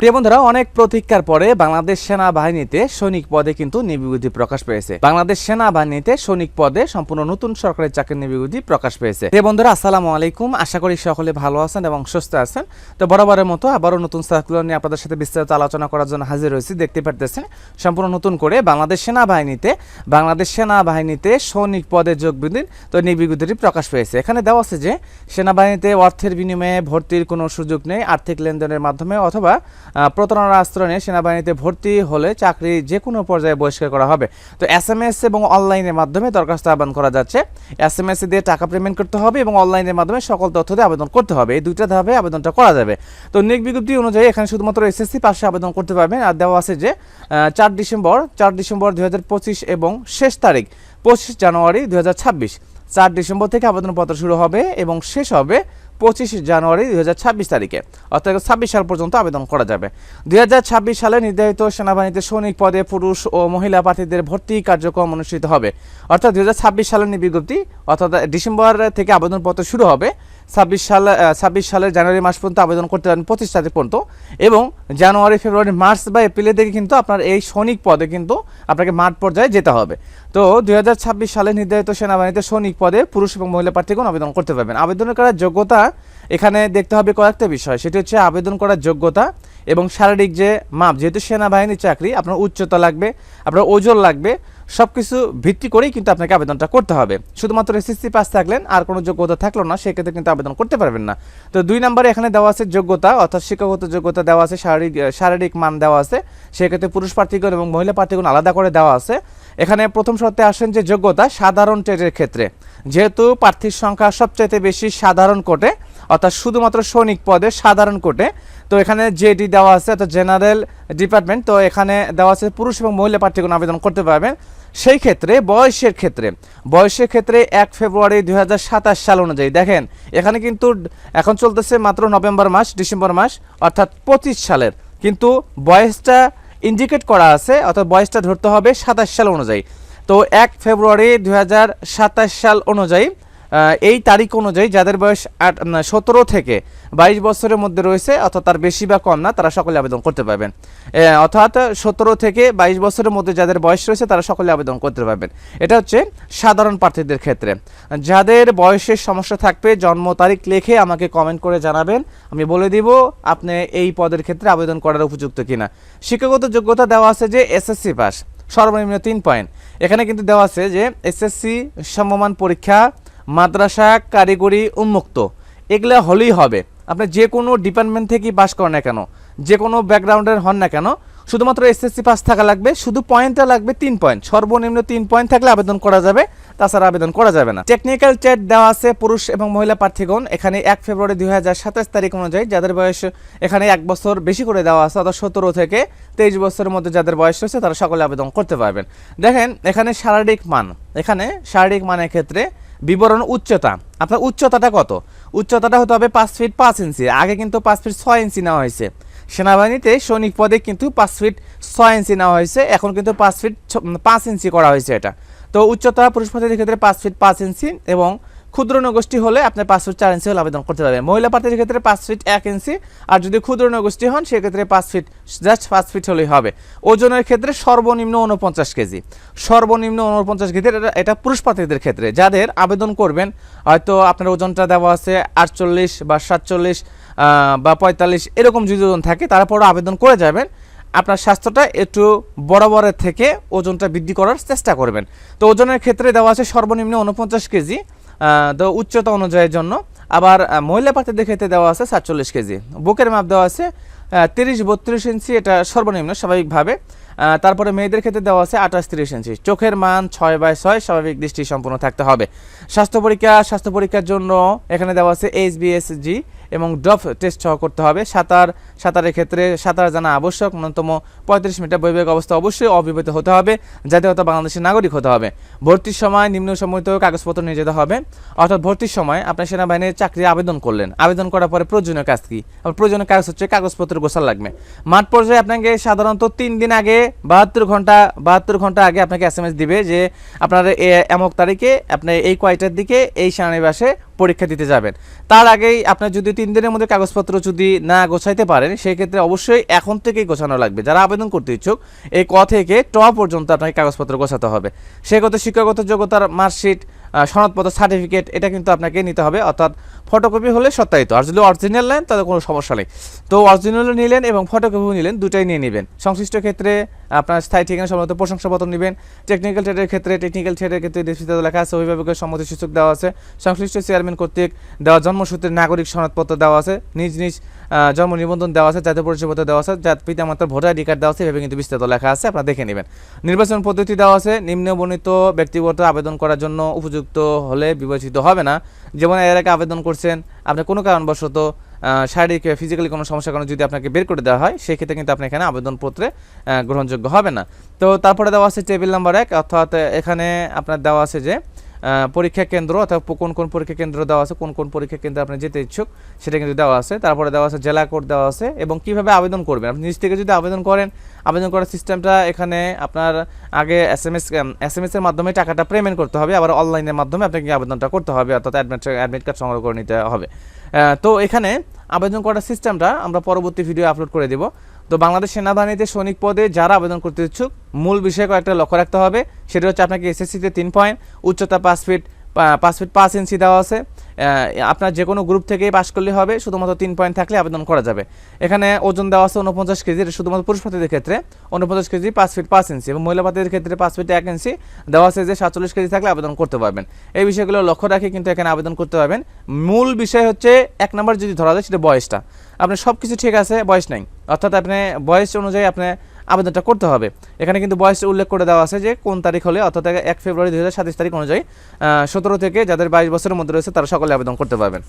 প্রিয় বন্ধুরা, অনেক প্রতীক্ষার পরে বাংলাদেশ সেনাবাহিনীতে সৈনিক পদে কিন্তু নিবিগুতি প্রকাশ পেয়েছে। বাংলাদেশ সেনাবাহিনীতে সৈনিক পদে সম্পূর্ণ নতুন সরকারি চাকরির নিবিগুতি প্রকাশ পেয়েছে। প্রিয় বন্ধুরা, আসসালামু আলাইকুম। আশা করি সকলে ভালো আছেন এবং সুস্থ আছেন। তো বরাবরের মতো আবারও নতুন সার্কুলার নিয়ে আপনাদের সাথে বিস্তারিত আলোচনা করার জন্য হাজির হয়েছি দেখতে পারতেছেন, সম্পূর্ণ নতুন করে বাংলাদেশ সেনাবাহিনীতে বাংলাদেশ সেনাবাহিনীতে সৈনিক পদে যোগ বিদিন তো নিবিগুতিটি প্রকাশ পেয়েছে। এখানে দেওয়া আছে যে, সেনাবাহিনীতে অর্থের বিনিময়ে ভর্তির কোনো সুযোগ নেই আর্থিক লেনদেনের মাধ্যমে অথবা প্রতারণার আশ্রয়ে সেনাবাহিনীতে ভর্তি হলে চাকরি যে কোনো পর্যায়ে বহিষ্কার করা হবে। তো এস এম এস এবং অনলাইনের মাধ্যমে দরখাস্ত আহ্বান করা যাচ্ছে। এস এম এস দিয়ে টাকা পেমেন্ট করতে হবে এবং অনলাইনের মাধ্যমে সকল তথ্য দিয়ে আবেদন করতে হবে। এই দুইটা ধাপে আবেদনটা করা যাবে। তো নিয়োগ বিজ্ঞপ্তি অনুযায়ী এখানে শুধুমাত্র এসএসসি পাশে আবেদন করতে পারবেন। আর দেওয়া আছে যে চার ডিসেম্বর চার ডিসেম্বর দুই হাজার পঁচিশ এবং শেষ তারিখ, পঁচিশ জানুয়ারি দুই চার ডিসেম্বর থেকে আবেদনপত্র শুরু হবে এবং শেষ হবে পঁচিশ জানুয়ারি দুই হাজার ছাব্বিশ তারিখে। অর্থাৎ ছাব্বিশ সাল পর্যন্ত আবেদন করা যাবে। দুই হাজার ছাব্বিশ সালে নির্ধারিত সেনাবাহিনীতে সৈনিক পদে পুরুষ ও মহিলা প্রার্থীদের ভর্তি কার্যক্রম অনুষ্ঠিত হবে। অর্থাৎ দুই হাজার ছাব্বিশ সালের বিজ্ঞপ্তি অর্থাৎ ডিসেম্বর থেকে আবেদনপত্র শুরু হবে। ছাব্বিশ সাল ছাব্বিশ সালের জানুয়ারি মাস পর্যন্ত আবেদন করতে পারেন পঁচিশ তারিখ পর্যন্ত এবং জানুয়ারি, ফেব্রুয়ারি, মার্চ বা এপ্রিলের দিকে কিন্তু আপনার এই সৈনিক পদে কিন্তু আপনাকে মাঠ পর্যায়ে যেতে হবে। তো দুই হাজার ছাব্বিশ সালে নির্ধারিত সেনাবাহিনীতে সৈনিক পদে পুরুষ এবং মহিলা প্রার্থীগণ আবেদন করতে পারবেন। আবেদন করার যোগ্যতা এখানে দেখতে হবে কয়েকটা বিষয়। সেটি হচ্ছে আবেদন করার যোগ্যতা এবং শারীরিক যে মাপ, যেহেতু সেনাবাহিনীর চাকরি আপনার উচ্চতা লাগবে, আপনার ওজন লাগবে সব কিছু ভিত্তি করেই কিন্তু আপনাকে আবেদনটা করতে হবে। শুধুমাত্র এসএসসি পাস থাকলেন, আর কোনো যোগ্যতা থাকল না, সেক্ষেত্রে কিন্তু আবেদন করতে পারবেন না। তো দুই নম্বরে এখানে দেওয়া আছে যোগ্যতা, অর্থাৎ শিক্ষাগত যোগ্যতা দেওয়া আছে, শারীরিক শারীরিক মান দেওয়া আছে। সেক্ষেত্রে পুরুষ প্রার্থীগণ এবং মহিলা প্রার্থীগণ আলাদা করে দেওয়া আছে। এখানে প্রথম শর্তে আসেন যে যোগ্যতা সাধারণ ট্রেডের ক্ষেত্রে। যেহেতু প্রার্থীর সংখ্যা সবচাইতে বেশি সাধারণ কোটে অর্থাৎ শুধুমাত্র সৈনিক পদে সাধারণ কোটে তো এখানে জেডি দেওয়া আছে, অর্থাৎ জেনারেল ডিপার্টমেন্ট তো এখানে দেওয়া আছে পুরুষ এবং মহিলা প্রার্থীগণ আবেদন করতে পারবেন। সেই ক্ষেত্রে, বয়সের ক্ষেত্রে বয়সের ক্ষেত্রে এক ফেব্রুয়ারি দু হাজার সাতাশ সাল অনুযায়ী, দেখেন, এখানে কিন্তু এখন চলতেছে মাত্র নভেম্বর মাস, ডিসেম্বর মাস, অর্থাৎ পঁচিশ সালের। কিন্তু বয়সটা ইন্ডিকেট করা আছে, অর্থাৎ বয়সটা ধরতে হবে সাতাশ সাল অনুযায়ী। তো এক ফেব্রুয়ারি দু হাজার সাতাশ সাল অনুযায়ী এই তারিখ অনুযায়ী যাদের বয়স আট সতেরো থেকে বাইশ বছরের মধ্যে রয়েছে, অর্থাৎ তার বেশি বা কম না তারা সকলে আবেদন করতে পারবেন। অর্থাৎ সতেরো থেকে বাইশ বছরের মধ্যে যাদের বয়স রয়েছে, তারা সকলে আবেদন করতে পারবেন। এটা হচ্ছে সাধারণ প্রার্থীদের ক্ষেত্রে। যাদের বয়সের সমস্যা থাকবে, জন্ম তারিখ লিখে আমাকে কমেন্ট করে জানাবেন। আমি বলে দিব, আপনি এই পদের ক্ষেত্রে আবেদন করার উপযুক্ত কিনা। শিক্ষাগত যোগ্যতা দেওয়া আছে যে এসএসসি পাস সর্বনিম্ন তিন পয়েন্ট এখানে কিন্তু দেওয়া আছে যে এসএসসি সমমান পরীক্ষা মাদ্রাসা কারিগরি উন্মুক্ত। এগুলো হলেই হবে। আপনি যে কোনো ডিপার্টমেন্ট থেকেই পাস করেন না কেন, যে কোনো ব্যাকগ্রাউন্ডের হন না কেন, শুধুমাত্র এসএসসি পাস থাকা লাগবে, শুধু পয়েন্টটা লাগবে তিন পয়েন্ট সর্বনিম্ন তিন পয়েন্ট থাকলে আবেদন করা যাবে, তাছাড়া আবেদন করা যাবে না। টেকনিক্যাল চ্যাট দেওয়া আছে পুরুষ এবং মহিলা প্রার্থীগণ, এখানে এক ফেব্রুয়ারি দু হাজার সাতাশ তারিখ অনুযায়ী যাদের বয়স এখানে এক বছর বেশি করে দেওয়া আছে, অর্থাৎ সতেরো থেকে তেইশ বছরের মধ্যে যাদের বয়স রয়েছে, তারা সকলে আবেদন করতে পারবেন। দেখেন, এখানে শারীরিক মান। এখানে শারীরিক মানের ক্ষেত্রে বিবরণ উচ্চতা। আপনার উচ্চতাটা কত? উচ্চতাটা হতে হবে পাঁচ ফিট পাঁচ ইঞ্চি। আগে কিন্তু পাঁচ ফিট ছয় ইঞ্চি নেওয়া হয়েছে। সেনাবাহিনীতে সৈনিক পদে কিন্তু পাঁচ ফিট ছয় ইঞ্চি নেওয়া হয়েছে। এখন কিন্তু পাঁচ ফিট পাঁচ ইঞ্চি করা হয়েছে এটা। তো উচ্চতা পুরুষ পদের ক্ষেত্রে পাঁচ ফিট পাঁচ ইঞ্চি এবং ক্ষুদ্র নগোষ্ঠী হলে আপনি পাঁচ ফিট চার ইঞ্চি হলে আবেদন করতে পারবেন। মহিলা প্রার্থীদের ক্ষেত্রে পাঁচ ফিট এক ইঞ্চি আর যদি ক্ষুদ্র নগোষ্ঠী হন, সেক্ষেত্রে পাঁচ ফিট জাস্ট পাঁচ ফিট হলেই হবে। ওজনের ক্ষেত্রে সর্বনিম্ন উনপঞ্চাশ কেজি। সর্বনিম্ন উনপঞ্চাশ কেজি, এটা পুরুষ প্রার্থীদের ক্ষেত্রে। যাদের আবেদন করবেন, হয়তো আপনার ওজনটা দেওয়া আছে আটচল্লিশ বা সাতচল্লিশ বা পঁয়তাল্লিশ, এরকম যদি ওজন থাকে তারপরও আবেদন করে যাবেন। আপনার স্বাস্থ্যটা একটু বরাবরের থেকে ওজনটা বৃদ্ধি করার চেষ্টা করবেন। তো ওজনের ক্ষেত্রে দেওয়া আছে সর্বনিম্ন উনপঞ্চাশ কেজি। তো উচ্চতা অনুযায়ীর জন্য। আবার মহিলা প্রার্থীদের ক্ষেত্রে দেওয়া আছে সাতচল্লিশ কেজি। বুকের মাপ দেওয়া আছে তিরিশ বত্রিশ ইঞ্চি, এটা সর্বনিম্ন, স্বাভাবিকভাবে। তারপরে মেয়েদের ক্ষেত্রে দেওয়া আছে আঠাশ তিরিশ ইঞ্চি। চোখের মান ছয় বাই ছয়, স্বাভাবিক দৃষ্টি সম্পূর্ণ থাকতে হবে। স্বাস্থ্য পরীক্ষা, স্বাস্থ্য পরীক্ষার জন্য এখানে দেওয়া আছে এইচ বিএসজি এবং ড্রপ টেস্ট সহ করতে হবে। সাঁতার, সাঁতারের ক্ষেত্রে সাঁতার জানা আবশ্যক, ন্যূনতম পঁয়ত্রিশ মিটার বৈবাহিক অবস্থা অবশ্যই অবিবাহিত হতে হবে। যাতে জাতীয়তা বাংলাদেশের নাগরিক হতে হবে। ভর্তির সময় নিম্ন সম্মিলিত কাগজপত্র নিয়ে যেতে হবে। অর্থাৎ ভর্তির সময় আপনার সেনাবাহিনীর চাকরি আবেদন করলেন। আবেদন করার পরে প্রয়োজনীয় কাজ কি? প্রয়োজনীয় কাজ হচ্ছে কাগজপত্র গোছাল লাগবে। মাঠ পর্যায়ে আপনাকে সাধারণত তিন দিন আগে বাহাত্তর ঘণ্টা বাহাত্তর ঘণ্টা আগে আপনাকে এস দিবে যে আপনার এমক তারিখে আপনি এই কয়টার দিকে এই সেনানিবাসে পরীক্ষা দিতে যাবেন। তার আগেই আপনার যদি তিন দিনের মধ্যে কাগজপত্র যদি না গোছাইতে পারেন সেই ক্ষেত্রে অবশ্যই এখন থেকেই গোছানো লাগবে। যারা আবেদন করতে ইচ্ছুক, এই ক থেকে ট পর্যন্ত আপনাকে কাগজপত্র গোছাতে হবে। সেগত শিক্ষাগত যোগ্যতার মার্কশিট সনদপত্র, সার্টিফিকেট, এটা কিন্তু আপনাকে নিতে হবে। অর্থাৎ ফটোকপি হলে সত্যায়িত। আর যদি অরিজিনাল নেন, তাহলে কোনো সমস্যা নেই। তো অরিজিনালও নিলেন এবং ফটোকপিও নিলেন, দুটাই নিয়ে নেবেন। সংশ্লিষ্ট ক্ষেত্রে আপনার স্থায়ী ঠিকানা সম্বন্ধে প্রশংসাপত্র নেবেন। টেকনিক্যাল ট্রেডের ক্ষেত্রে টেকনিক্যাল ট্রেডের ক্ষেত্রে দেশিত লেখা আছে, অভিভাবকের সম্মতি সূচক দেওয়া আছে। সংশ্লিষ্ট চেয়ারম্যান কর্তৃক দেওয়া জন্মসূত্রে নাগরিক সনদপত্র দেওয়া আছে। নিজ নিজ জন্ম নিবন্ধন দেওয়া আছে, জাতীয় পরিচয়পত্র দেওয়া আছে যার পিতামাতার ভোটার আইডি কার্ড দেওয়া আছে, এভাবে কিন্তু বিস্তারিত লেখা আছে, আপনারা দেখে নেবেন। নির্বাচন পদ্ধতি দেওয়া আছে, নিম্ন বর্ণিত ব্যক্তিগত আবেদন করার জন্য উপযুক্ত হলে বিবেচিত হবে না। যেমন এর আগে আবেদন করছেন আপনি কোনো কারণবশত শারীরিক ফিজিক্যালি কোনো সমস্যার কারণে যদি আপনাকে বের করে দেওয়া হয়, সেক্ষেত্রে কিন্তু আপনি এখানে আবেদনপত্রে গ্রহণযোগ্য হবে না। তো তারপরে দেওয়া আছে টেবিল নাম্বার এক, অর্থাৎ এখানে আপনার দেওয়া আছে যে পরীক্ষা কেন্দ্র, অর্থাৎ কোন কোন পরীক্ষা কেন্দ্র দেওয়া আছে, কোন কোন পরীক্ষা কেন্দ্রে আপনি যেতে ইচ্ছুক, সেটা কিন্তু দেওয়া আছে। তারপরে দেওয়া আছে জেলা কোড দেওয়া আছে, এবং কীভাবে আবেদন করবেন? আপনি নিজ থেকে যদি আবেদন করেন, আবেদন করার সিস্টেমটা এখানে আপনার আগে S M S S M S এর মাধ্যমে টাকাটা পেমেন্ট করতে হবে, আবার অনলাইনের মাধ্যমে আপনাকে আবেদনটা করতে হবে, অর্থাৎ অ্যাডমিট অ্যাডমিট কার্ড সংগ্রহ করে নিতে হবে। তো এখানে আবেদন করার সিস্টেমটা আমরা পরবর্তী ভিডিও আপলোড করে দেব। তো বাংলাদেশ সেনাবাহিনীতে সৈনিক পদে যারা আবেদন করতে ইচ্ছুক, মূল বিষয়ে কয়েকটা লক্ষ্য রাখতে হবে। সেটা হচ্ছে আপনাকে এসএসসিতে তিন পয়েন্ট উচ্চতা পাঁচ ফিট পাঁচ ফিট পাঁচ ইঞ্চি দেওয়া আছে। আপনার যে কোনো গ্রুপ থেকেই পাশ করলে হবে, শুধুমাত্র তিন পয়েন্ট থাকলে আবেদন করা যাবে। এখানে ওজন দেওয়া আছে উনপঞ্চাশ কেজি শুধুমাত্র পুরুষ প্রার্থীদের ক্ষেত্রে। উনপঞ্চাশ কেজি, পাঁচ ফিট পাঁচ ইঞ্চি এবং মহিলা প্রার্থীদের ক্ষেত্রে পাঁচ ফিট এক ইঞ্চি দেওয়া আছে যে সাতচল্লিশ কেজি থাকলে আবেদন করতে পারবেন। এই বিষয়গুলো লক্ষ্য রাখে কিন্তু এখানে আবেদন করতে পারবেন। মূল বিষয় হচ্ছে, এক নম্বর যদি ধরা যায় সেটা বয়সটা। আপনার সব কিছু ঠিক আছে, বয়স নাই। অর্থাৎ আপনি বয়স অনুযায়ী আপনি আবেদনটা করতে হবে। এখানে কিন্তু বয়স উল্লেখ করে দেওয়া আছে যে কোন তারিখ হলে, অর্থাৎ এক ফেব্রুয়ারি দু হাজার সাতাশ তারিখ অনুযায়ী সতেরো থেকে যাদের বাইশ বছরের মধ্যে রয়েছে, তারা সকলে আবেদন করতে পারবেন।